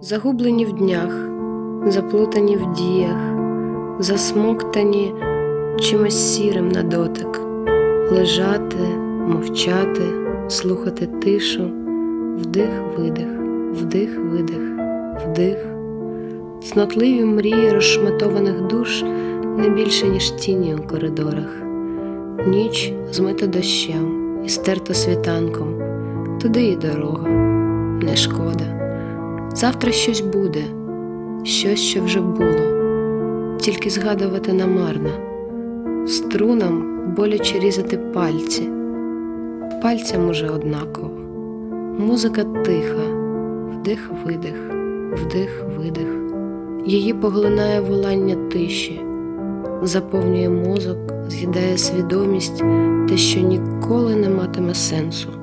загублені в днях, заплутані в діях, засмоктані чимось сірим на дотик, лежати, мовчати, слухати тишу, вдих-видих, вдих-видих, вдих, цнотливі мрії розшматованих душ не більше, ніж тіні у коридорах, ніч змита дощем і стерта світанком, туди і дорога, не шкода. Завтра щось буде, щось, що вже було, тільки згадувати намарно, струнам боляче різати пальці, пальцям уже однаково, музика тиха, вдих-видих, вдих-видих, її поглинає волання тиші, заповнює мозок, з'їдає свідомість те, що ніколи не матиме сенсу.